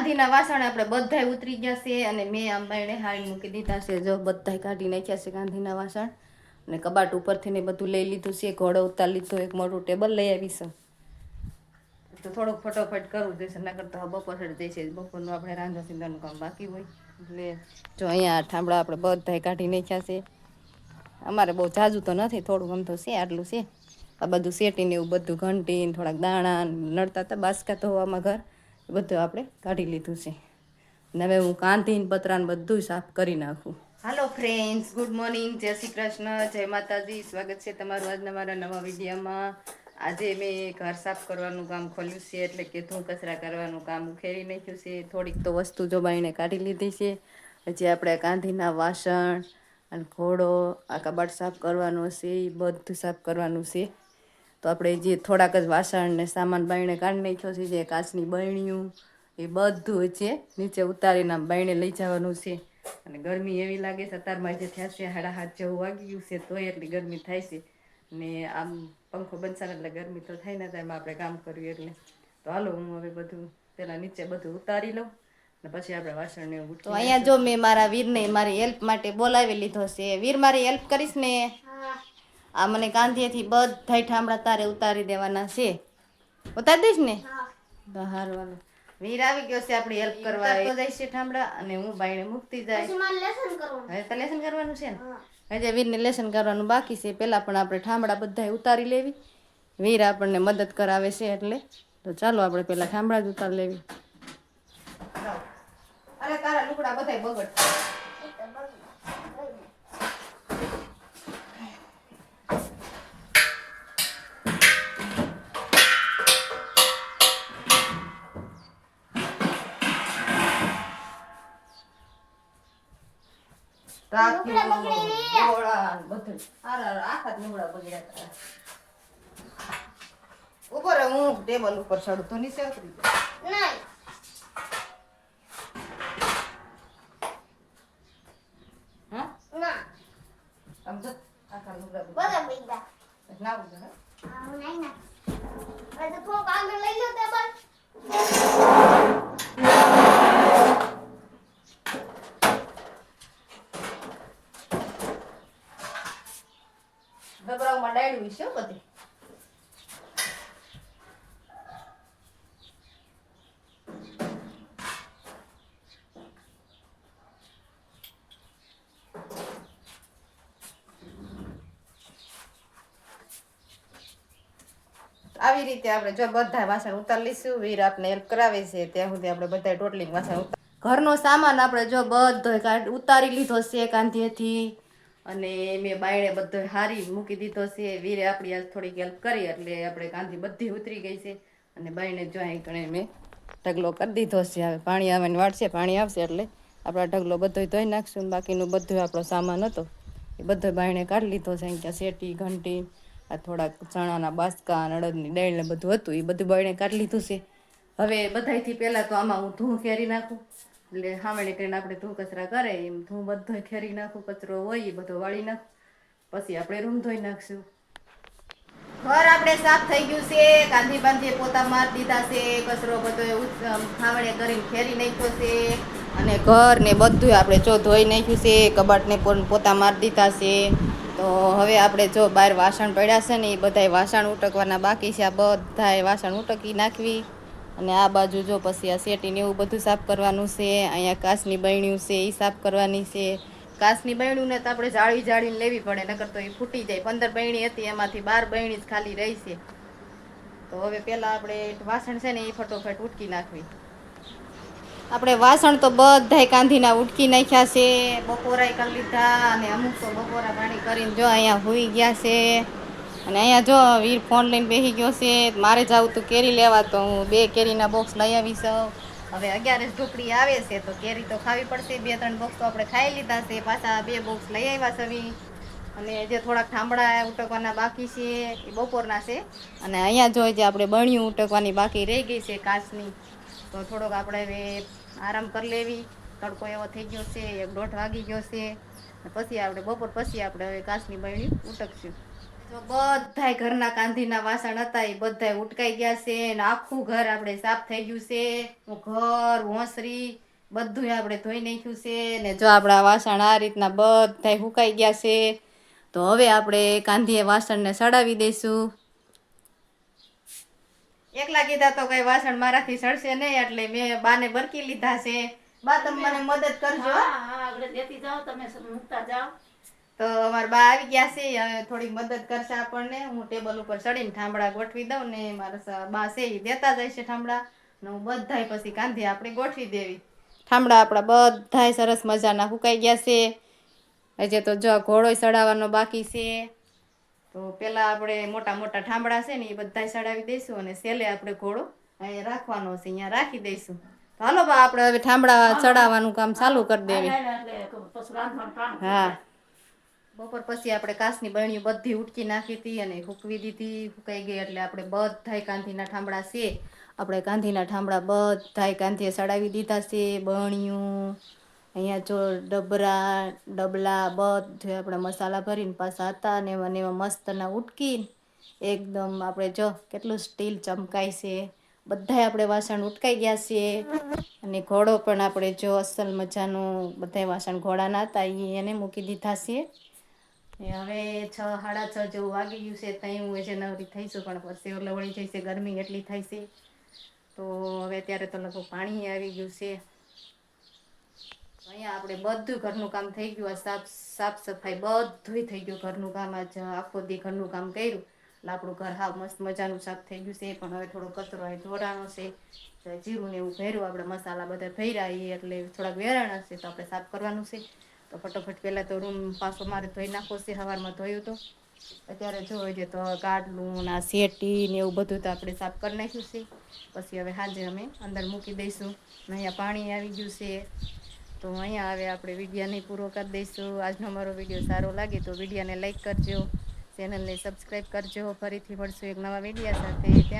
કાંધીના વાસણ આપણે બધાય ઉતરી ગયા છે અને મેં આમ બાયણે હાળી મૂકી દીધા છે. જો બધાય કાઢી નાખ્યા છે ગાંધીના વાસણ અને કબાટ ઉપરથી ને બધું લઈ લીધું છે. ઘોડો ઉતાર લીધો, એક મોટું ટેબલ લઈ આવીશું તો થોડુંક ફટોફટ કરવું જોઈશે, નકર તો બપોર સડી જશે બપોરનું આપણે રાંધા સિંધાનું કામ બાકી હોય. એટલે જો અહીંયા ઠાંબડા આપણે બધાય કાઢી નાખ્યા છે. અમારે બહુ જાજુ તો નથી, થોડું આમ છે, આટલું છે. આ બધું શેટીને એવું બધું ઘંટી ને થોડાક દાણા નડતા હતા બાસકા ધોવામાં ઘર. બધું આપણે કાઢી લીધું છે. અને હવે હું કાંધીન પતરાને બધું સાફ કરી નાખું. હાલો ફ્રેન્ડ્સ ગુડ મોર્નિંગ જય શ્રી કૃષ્ણ. જય માતાજી. સ્વાગત છે તમારું આજના મારા નવા વિડીયોમાં. આજે મેં ઘર સાફ કરવાનું કામ ખોલ્યું છે, એટલે કે ધૂ કચરા કરવાનું કામ ઉખેરી નાખ્યું છે. થોડીક તો વસ્તુ જોબાઈને કાઢી લીધી છે. હજી આપણે કાંધીના વાસણ અને ઘોડો આ કબાટ સાફ કરવાનો છે, એ બધું સાફ કરવાનું છે. તો આપણે જે થોડાક જ વાસણ ને સામાન બાયણે કાઢી નાખ્યો છે જે કાચની બરણીયું એ બધું છે નીચે ઉતારીને આમ બાયણે લઈ જવાનું છે. અને ગરમી એવી લાગે છે અત્યારમાં જે થયા છે હાડા હાથ જેવું વાગી ગયું છે તોય એટલી ગરમી થાય છે. ને આમ પંખો બંધાને એટલે ગરમી તો થાય ને તેમાં આપણે કામ કર્યું એટલે. તો હાલો હું હવે બધું પેલા નીચે બધું ઉતારી લઉં પછી આપણે વાસણ ને તો અહીંયા જો મેં મારા વીરને મારી હેલ્પ માટે બોલાવી લીધો છે વીર મારી હેલ્પ કરીશ ને? આ મને કાંધીએથી બધાય ઠામડા તારે ઉતારી દેવાના છે. ઉતારી દઈશ ને? હારવાનું વીર આવી ગયો છે આપણી હેલ્પ કરવા. તો જાય છે ઠામડા અને હું બાઈને મુકતી જાય. હવે તો લેસન કરવાનું છે ને? હજે વીરને લેસન કરવાનું બાકી છે પહેલાં પણ આપણે ઠામડા બધાય ઉતારી લેવી. વીર આપણને મદદ કરાવે છે એટલે. તો ચાલો આપણે પહેલાં ઠામડા જ ઉતારી લેવી. અરે તારા લુકડા બધાય બગડ રાખ્યું ગોળા ને બધું. હારા આખા લુગડા બગડ્યા તારા ઉપર હું ટેબલ ઉપર ચડું. તો નીચે ઉતરી જાય આમ જો આખા લુગડા બગડ્યા. ના ઉતરે, હે? ડાયડું છે આવી રીતે આપણે જો બધા વાસણ ઉતારી લઈશું. વીર આપને હેલ્પ કરાવે છે. ત્યાં સુધી આપણે બધા ટોટલી વાસણ ઘરનો સામાન આપણે જો બધો ઉતારી લીધો છે. કાંધીએથી અને મેં બાયણે બધો હારી મૂકી દીધો છે. વીરે આપણી આજ થોડીક હેલ્પ કરી, એટલે આપણે કાંધી બધી ઉતરી ગઈ છે. અને બાયણે જો અહીં કણે મેં ઢગલો કરી દીધો છે. હવે પાણી આવવાની વાટ છે, પાણી આવશે એટલે આપણા ઢગલો બધો ધોઈ નાખશું બાકીનું બધું આપણો સામાન હતો એ બધો બાયણે કાઢી લીધો છે. અહીં ત્યાં શેટી, ઘંટી, આ થોડાક ચણાના બાસકા અડદની દાળ ને બધું હતું એ બધું બાયણે કાઢી લીધું છે. હવે બધાયથી પહેલાં તો આમાં હું ધૂં કેરી નાખું. એટલે હામણી કરીને આપણે ધૂ કચરા કરે, એમ ધૂં બધો ખેરી નાખું, કચરો હોય એ બધો વાળી નાખ, પછી આપણે રૂમ ધોઈ નાખશું. ઘર આપણે સાફ થઈ ગયું છે, ગાંધી બાંધીએ પોતા માર દીધા છે, કચરો બધો ખાવડે કરીને ખેરી નાખ્યો છે, અને ઘર ને બધું આપણે જો ધોઈ નાખ્યું છે, કબાટને પોતા માર દીધા છે. તો હવે આપણે જો બહાર વાસણ પડ્યા છે ને, એ બધાય વાસણ ઉટકવાના બાકી છે, આ બધાય વાસણ ઉટકી નાખવી. અને આ બાજુ જો પછી આ શેટીને એવું બધું સાફ કરવાનું છે, અહીંયા કાચની બૈણ્યું છે એ સાફ કરવાની છે. કાચની બહેણ્યુંને તો આપણે જાળી જાળીને લેવી પડે, નકર તો એ ફૂટી જાય. પંદર બૈણી હતી, એમાંથી બાર બૈણી જ ખાલી રહી છે. તો હવે પહેલાં આપણે વાસણ છે ને એ ફટોફટ ઉટકી નાખવી. આપણે વાસણ તો બધાય કાંધીના ઉટકી નાખ્યા છે. બપોરાય કરી લીધા અને અમુક તો બપોરા પાણી કરીને જો અહીંયા હોઈ ગયા છે. અને અહીંયા જો વીર ફોન લઈને બેસી ગયો છે, મારે જવું તું કેરી લેવા, તો હું બે કેરીના બોક્સ લઈ આવીશ. હવે અગિયાર ઢોકળી આવે છે, તો કેરી તો ખાવી પડશે. બે, ત્રણ બોક્સ તો આપણે ખાઈ લીધા છે. પાછા બે બોક્સ લઈ આવ્યા છે અને જે થોડાક ઠામડા ઉટકવાના બાકી છે, એ બપોરના છે. અને અહીંયા જો જે આપણે બણિયું ઉટકવાની બાકી રહી ગઈ છે કાચની, તો થોડોક આપણે હવે આરામ કરી લેવી. તડકો એવો થઈ ગયો છે, એક દોઢ વાગી ગયો છે. પછી આપણે, બપોર પછી આપણે હવે કાચની બરણી ઉટકશું. તો બધાય ઘરના કાંધીના વાસણ હતા, એ બધાય ઉટકાઈ ગયા છે ને આખું ઘર આપણે સાફ થઈ ગયું છે. ઘર ઓસરી બધું આપણે ધોઈ નાખ્યું છે ને જો આપણા વાસણ આ રીતના બધાય સુકાઈ ગયા છે, તો હવે આપણે કાંધીએ વાસણને સડાવી દઈશું. એકલા કીધા તો કઈ વાસણ મારાથી સડશે નહીં, એટલે મેં બાને બરકી લીધા છે. બા તમે મને મદદ કરજો, હા. આગળ દેતી જાઓ, તમે મૂકતા જાઓ. તો અમારા બા આવી ગયા છે હવે થોડીક મદદ કરશે આપણને હું ટેબલ ઉપર ચડીને ઠામડા ગોઠવી દઉં ને મારા બા છે એ દેતા જાય છે ઠામડા ને હું બધાય પછી કાંધી આપણે ગોઠવી દેવી ઠામડા આપણા બધાય સરસ મજાના સુકાઈ ગયા છે હજી તો જો ઘોડો ચડાવવાનો બાકી છે તો પેલા આપણે મોટા મોટા ઠામડા છે ને એ બધાય ચડાવી દઈશું અને છેલ્લે આપણે ઘોડો અહીંયા રાખવાનો છે અહીંયા રાખી દઈશું હાલો બા આપણે હવે ઠામડા ચડાવવાનું કામ ચાલુ કરી દેવી હા બપોર પછી આપણે કાચની બરણીઓ બધી ઉટકી નાખી હતી અને હૂકવી દીધી. ફૂકાઈ ગઈ એટલે આપણે બધાય કાંધીના ઠામડા છે. આપણે કાંધીના ઠામડા બધાય કાંધીએ સડાવી દીધા છે. બરણીયું અહીંયા જો ડબરા, ડબલા બધે આપણે મસાલા ભરીને પાછા હતા અને એમાં ને એમાં મસ્તના ઉટકીને એકદમ આપણે જો કેટલું સ્ટીલ ચમકાય છે. બધાય આપણે વાસણ ઉટકાઈ ગયા છે. અને ઘોડો પણ આપણે જો અસલ મજાનું બધાય વાસણ ઘોડાના હતા એને મૂકી દીધા છે. એ હવે છ, સાડા છ જેવું વાગી ગયું છે ત્યાં હું છે નવરી થઈશું, પણ પછી ઓલે વળી જઈશે ગરમી એટલી થાય છે. તો હવે ત્યારે તો લગભગ પાણી આવી ગયું છે. અહીંયા આપણે બધું ઘરનું કામ થઈ ગયું, આ સાફ સાફ સફાઈ બધુંય થઈ ગયું, ઘરનું કામ આજ આખો દી ઘરનું કામ કર્યું. એટલે આપણું ઘર હા મસ્ત મજાનું સાફ થઈ ગયું છે, પણ હવે થોડો કચરો અહીં ધોરાણો છે. જીરું ને એવું ભર્યું, આપણે મસાલા બધા ભર્યા એ એટલે થોડાક વેરાણા છે, તો આપણે સાફ કરવાનું છે. તો ફટોફટ પહેલાં તો રૂમ પાછો મારે ધોઈ નાખો છે, સવારમાં ધોયું તો. અત્યારે જોયું છે તો ગાડલું આ શેટી ને એવું બધું તો આપણે સાફ કરી નાખ્યું છે. પછી હવે સાંજે અમે અંદર મૂકી દઈશું. અહીંયા પાણી આવી ગયું છે. તો અહીંયા હવે આપણે વિડીયોને પૂરો કરી દઈશું. આજનો મારો વીડિયો સારો લાગે તો વિડીયાને લાઈક કરજો. ચેનલને સબસ્ક્રાઈબ કરજો. ફરીથી મળશું એક નવા વિડીયા સાથે. ત્યાં